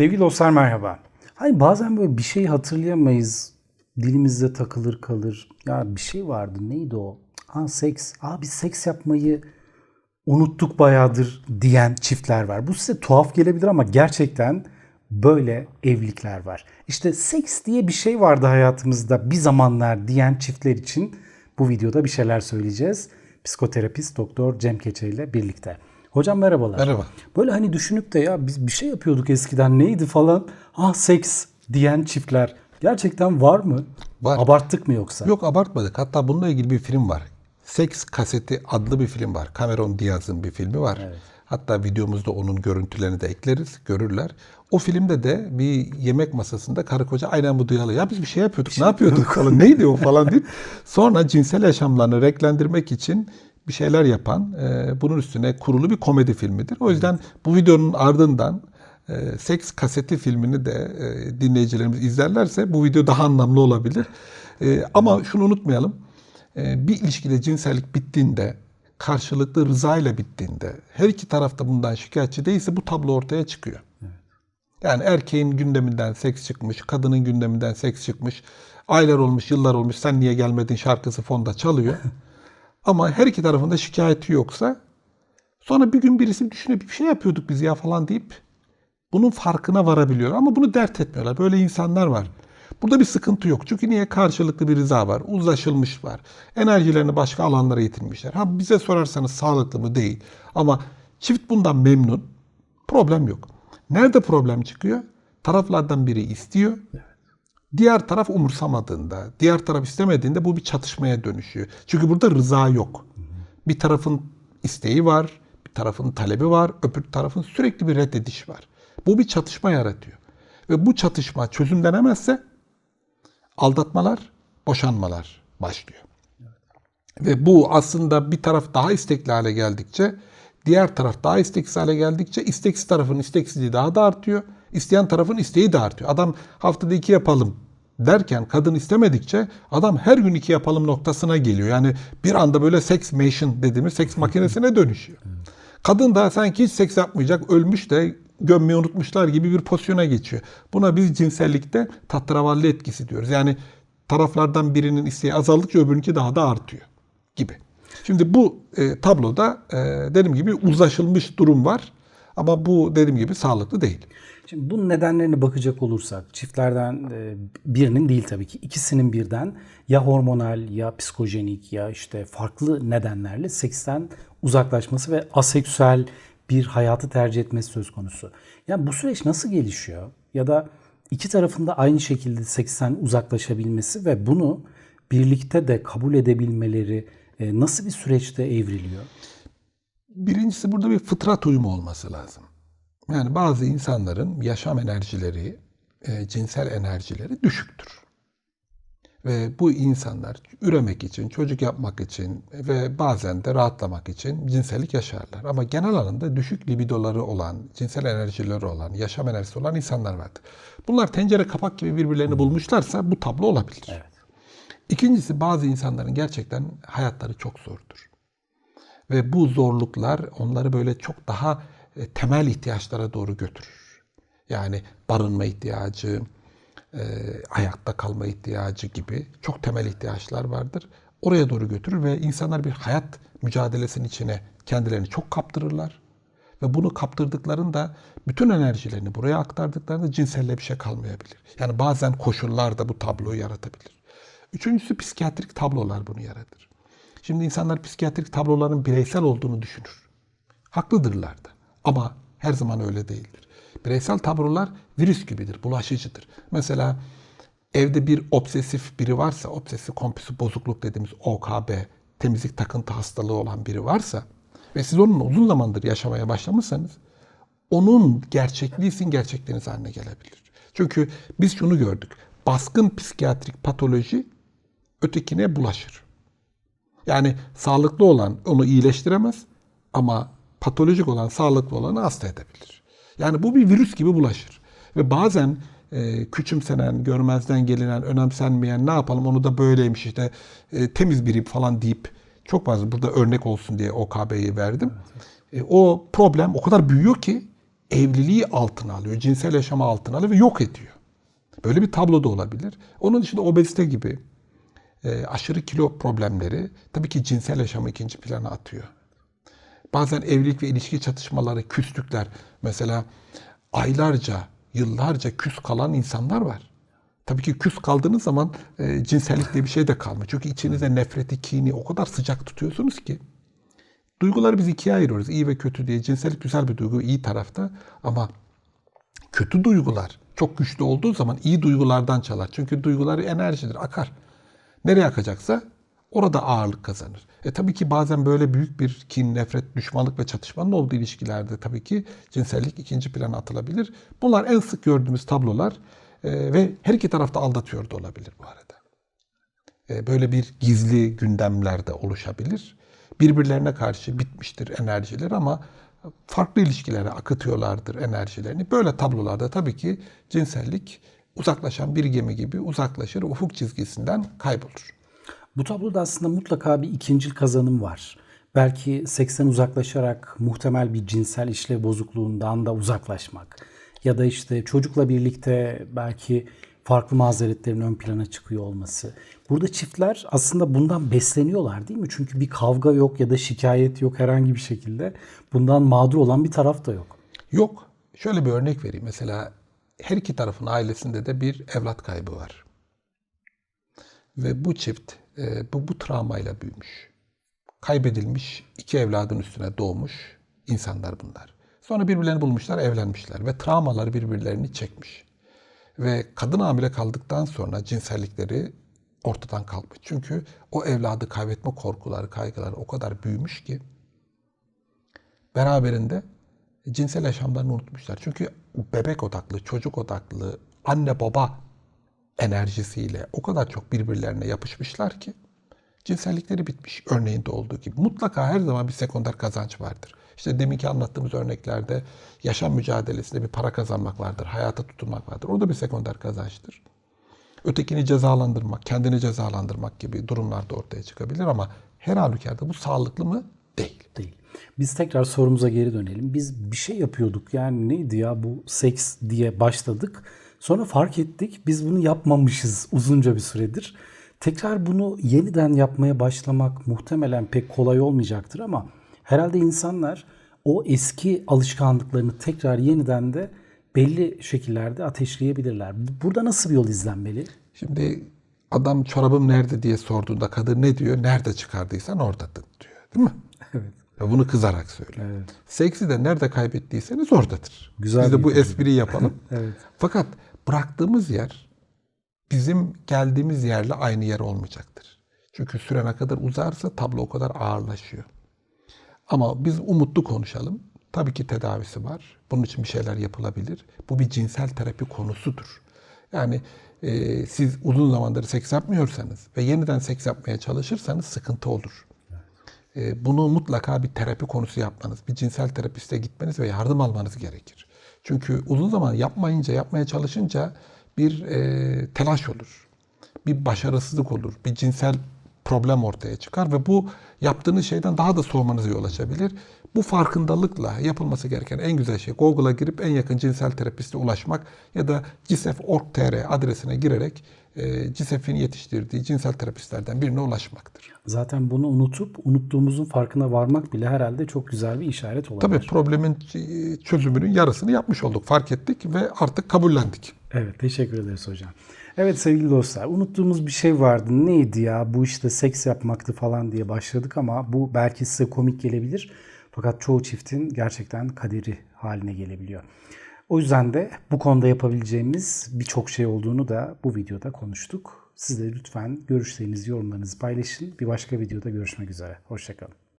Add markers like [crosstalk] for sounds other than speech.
Sevgili dostlar merhaba. Hani bazen böyle bir şey hatırlayamayız. Dilimizde takılır kalır. Ya bir şey vardı neydi o? Ha seks. Aa biz seks yapmayı unuttuk bayağıdır diyen çiftler var. Bu size tuhaf gelebilir ama gerçekten böyle evlilikler var. İşte seks diye bir şey vardı hayatımızda bir zamanlar diyen çiftler için bu videoda bir şeyler söyleyeceğiz. Psikoterapist Doktor Cem Keçe ile birlikte. Hocam merhabalar. Merhaba. Böyle hani düşünüp de ya biz bir şey yapıyorduk eskiden neydi falan. Ah seks diyen çiftler gerçekten var mı? Var. Abarttık mı yoksa? Yok abartmadık. Hatta bununla ilgili bir film var. Seks Kaseti adlı bir film var. Cameron Diaz'ın bir filmi var. Hatta videomuzda onun görüntülerini de ekleriz, görürler. O filmde de bir yemek masasında karı koca aynen bu duyarlı. Ya biz bir şey yapıyorduk, ne yapıyorduk falan, neydi o falan deyip sonra cinsel yaşamlarını renklendirmek için bir şeyler yapan, e, bunun üstüne kurulu bir komedi filmidir. O yüzden bu videonun ardından e, Seks Kaseti filmini de e, dinleyicilerimiz izlerlerse bu video daha anlamlı olabilir. E, ama şunu unutmayalım. E, bir ilişkide cinsellik bittiğinde, karşılıklı rıza ile bittiğinde, her iki tarafta bundan şikayetçi değilse bu tablo ortaya çıkıyor. Yani erkeğin gündeminden seks çıkmış, kadının gündeminden seks çıkmış, aylar olmuş, yıllar olmuş, sen niye gelmedin şarkısı fonda çalıyor. [laughs] Ama her iki tarafında şikayeti yoksa sonra bir gün birisi düşünüyor bir şey yapıyorduk biz ya falan deyip bunun farkına varabiliyor. Ama bunu dert etmiyorlar. Böyle insanlar var. Burada bir sıkıntı yok. Çünkü niye? Karşılıklı bir rıza var. Uzlaşılmış var. Enerjilerini başka alanlara yitirmişler. Ha bize sorarsanız sağlıklı mı? Değil. Ama çift bundan memnun. Problem yok. Nerede problem çıkıyor? Taraflardan biri istiyor. Diğer taraf umursamadığında, diğer taraf istemediğinde bu bir çatışmaya dönüşüyor. Çünkü burada rıza yok. Bir tarafın isteği var, bir tarafın talebi var, öbür tarafın sürekli bir reddediş var. Bu bir çatışma yaratıyor. Ve bu çatışma çözümlenemezse aldatmalar, boşanmalar başlıyor. Ve bu aslında bir taraf daha istekli hale geldikçe, diğer taraf daha isteksiz hale geldikçe isteksiz tarafın isteksizliği daha da artıyor. İsteyen tarafın isteği de artıyor. Adam haftada iki yapalım derken kadın istemedikçe adam her gün iki yapalım noktasına geliyor. Yani bir anda böyle sex machine dediğimiz seks makinesine [laughs] dönüşüyor. Kadın da sanki hiç seks yapmayacak, ölmüş de gömmeyi unutmuşlar gibi bir pozisyona geçiyor. Buna biz cinsellikte tatravalli etkisi diyoruz. Yani taraflardan birinin isteği azaldıkça öbürünki daha da artıyor gibi. Şimdi bu e, tabloda e, dediğim gibi uzlaşılmış durum var. Ama bu dediğim gibi sağlıklı değil. Şimdi bunun nedenlerine bakacak olursak çiftlerden e, birinin değil tabii ki ikisinin birden ya hormonal ya psikojenik ya işte farklı nedenlerle seksten uzaklaşması ve aseksüel bir hayatı tercih etmesi söz konusu. Yani bu süreç nasıl gelişiyor? Ya da iki tarafında aynı şekilde seksten uzaklaşabilmesi ve bunu birlikte de kabul edebilmeleri e, nasıl bir süreçte evriliyor? Birincisi burada bir fıtrat uyumu olması lazım. Yani bazı insanların yaşam enerjileri, e, cinsel enerjileri düşüktür. Ve bu insanlar üremek için, çocuk yapmak için ve bazen de rahatlamak için cinsellik yaşarlar. Ama genel anlamda düşük libidoları olan, cinsel enerjileri olan, yaşam enerjisi olan insanlar vardır. Bunlar tencere kapak gibi birbirlerini bulmuşlarsa bu tablo olabilir. Evet. İkincisi bazı insanların gerçekten hayatları çok zordur. Ve bu zorluklar onları böyle çok daha temel ihtiyaçlara doğru götürür. Yani barınma ihtiyacı, e, ayakta kalma ihtiyacı gibi çok temel ihtiyaçlar vardır. Oraya doğru götürür ve insanlar bir hayat mücadelesinin içine kendilerini çok kaptırırlar. Ve bunu kaptırdıklarında bütün enerjilerini buraya aktardıklarında cinselle bir şey kalmayabilir. Yani bazen koşullar da bu tabloyu yaratabilir. Üçüncüsü psikiyatrik tablolar bunu yaratır. Şimdi insanlar psikiyatrik tabloların bireysel olduğunu düşünür. Haklıdırlar da. Ama her zaman öyle değildir. Bireysel tablolar virüs gibidir, bulaşıcıdır. Mesela evde bir obsesif biri varsa, obsesif kompulsif bozukluk dediğimiz OKB, temizlik takıntı hastalığı olan biri varsa ve siz onunla uzun zamandır yaşamaya başlamışsanız onun gerçekliği sizin gerçekliğiniz haline gelebilir. Çünkü biz şunu gördük. Baskın psikiyatrik patoloji ötekine bulaşır. Yani sağlıklı olan onu iyileştiremez ama patolojik olan sağlıklı olanı hasta edebilir. Yani bu bir virüs gibi bulaşır. Ve bazen e, küçümsenen, görmezden gelinen, önemsenmeyen ne yapalım onu da böyleymiş işte e, temiz biri falan deyip çok fazla burada örnek olsun diye OKB'yi verdim. E, o problem o kadar büyüyor ki evliliği altına alıyor, cinsel yaşamı altına alıyor ve yok ediyor. Böyle bir tablo da olabilir. Onun dışında obezite gibi e, aşırı kilo problemleri tabii ki cinsel yaşamı ikinci plana atıyor. Bazen evlilik ve ilişki çatışmaları, küslükler mesela aylarca, yıllarca küs kalan insanlar var. Tabii ki küs kaldığınız zaman e, cinsellik diye bir şey de kalmıyor. Çünkü içinizde nefreti, kini o kadar sıcak tutuyorsunuz ki. Duyguları biz ikiye ayırıyoruz. iyi ve kötü diye. Cinsellik güzel bir duygu, iyi tarafta. Ama kötü duygular çok güçlü olduğu zaman iyi duygulardan çalar. Çünkü duyguları enerjidir, akar. Nereye akacaksa orada ağırlık kazanır. E tabii ki bazen böyle büyük bir kin, nefret, düşmanlık ve çatışmanın olduğu ilişkilerde tabii ki cinsellik ikinci plana atılabilir. Bunlar en sık gördüğümüz tablolar e, ve her iki tarafta aldatıyor da olabilir bu arada. E, böyle bir gizli gündemler de oluşabilir. Birbirlerine karşı bitmiştir enerjiler ama farklı ilişkilere akıtıyorlardır enerjilerini. Böyle tablolarda tabii ki cinsellik uzaklaşan bir gemi gibi uzaklaşır, ufuk çizgisinden kaybolur. Bu tabloda aslında mutlaka bir ikincil kazanım var. Belki seksten uzaklaşarak muhtemel bir cinsel işlev bozukluğundan da uzaklaşmak. Ya da işte çocukla birlikte belki farklı mazeretlerin ön plana çıkıyor olması. Burada çiftler aslında bundan besleniyorlar değil mi? Çünkü bir kavga yok ya da şikayet yok herhangi bir şekilde. Bundan mağdur olan bir taraf da yok. Yok. Şöyle bir örnek vereyim. Mesela her iki tarafın ailesinde de bir evlat kaybı var. Ve bu çift e, bu, bu travmayla büyümüş. Kaybedilmiş iki evladın üstüne doğmuş insanlar bunlar. Sonra birbirlerini bulmuşlar, evlenmişler ve travmalar birbirlerini çekmiş. Ve kadın hamile kaldıktan sonra cinsellikleri ortadan kalkmış. Çünkü o evladı kaybetme korkuları, kaygıları o kadar büyümüş ki beraberinde cinsel yaşamlarını unutmuşlar. Çünkü bebek odaklı, çocuk odaklı, anne baba enerjisiyle o kadar çok birbirlerine yapışmışlar ki cinsellikleri bitmiş örneğinde olduğu gibi. Mutlaka her zaman bir sekonder kazanç vardır. İşte deminki anlattığımız örneklerde yaşam mücadelesinde bir para kazanmak vardır, hayata tutunmak vardır. O da bir sekonder kazançtır. Ötekini cezalandırmak, kendini cezalandırmak gibi durumlar da ortaya çıkabilir ama her halükarda bu sağlıklı mı? Değil. Değil. Biz tekrar sorumuza geri dönelim. Biz bir şey yapıyorduk. Yani neydi ya bu seks diye başladık. Sonra fark ettik biz bunu yapmamışız uzunca bir süredir. Tekrar bunu yeniden yapmaya başlamak muhtemelen pek kolay olmayacaktır ama herhalde insanlar o eski alışkanlıklarını tekrar yeniden de belli şekillerde ateşleyebilirler. Burada nasıl bir yol izlenmeli? Şimdi adam çorabım nerede diye sorduğunda kadın ne diyor? Nerede çıkardıysan oradadır diyor. Değil mi? [laughs] Evet. Ve bunu kızarak söylüyor. Evet. Seksi de nerede kaybettiyseniz oradadır. Güzel Biz de bu espriyi yapalım. [laughs] Evet. Fakat bıraktığımız yer bizim geldiğimiz yerle aynı yer olmayacaktır. Çünkü süre ne kadar uzarsa tablo o kadar ağırlaşıyor. Ama biz umutlu konuşalım. Tabii ki tedavisi var. Bunun için bir şeyler yapılabilir. Bu bir cinsel terapi konusudur. Yani e, siz uzun zamandır seks yapmıyorsanız ve yeniden seks yapmaya çalışırsanız sıkıntı olur. E, bunu mutlaka bir terapi konusu yapmanız, bir cinsel terapiste gitmeniz ve yardım almanız gerekir. Çünkü uzun zaman yapmayınca, yapmaya çalışınca bir e, telaş olur. Bir başarısızlık olur. Bir cinsel problem ortaya çıkar ve bu yaptığınız şeyden daha da soğumanıza yol açabilir. Bu farkındalıkla yapılması gereken en güzel şey Google'a girip en yakın cinsel terapiste ulaşmak ya da cisef.org.tr adresine girerek e, CİSEF'in yetiştirdiği cinsel terapistlerden birine ulaşmaktır. Zaten bunu unutup unuttuğumuzun farkına varmak bile herhalde çok güzel bir işaret olabilir. Tabii problemin çözümünün yarısını yapmış olduk, fark ettik ve artık kabullendik. Evet teşekkür ederiz hocam. Evet sevgili dostlar unuttuğumuz bir şey vardı. Neydi ya bu işte seks yapmaktı falan diye başladık ama bu belki size komik gelebilir. Fakat çoğu çiftin gerçekten kaderi haline gelebiliyor. O yüzden de bu konuda yapabileceğimiz birçok şey olduğunu da bu videoda konuştuk. Siz de lütfen görüşlerinizi, yorumlarınızı paylaşın. Bir başka videoda görüşmek üzere. Hoşçakalın.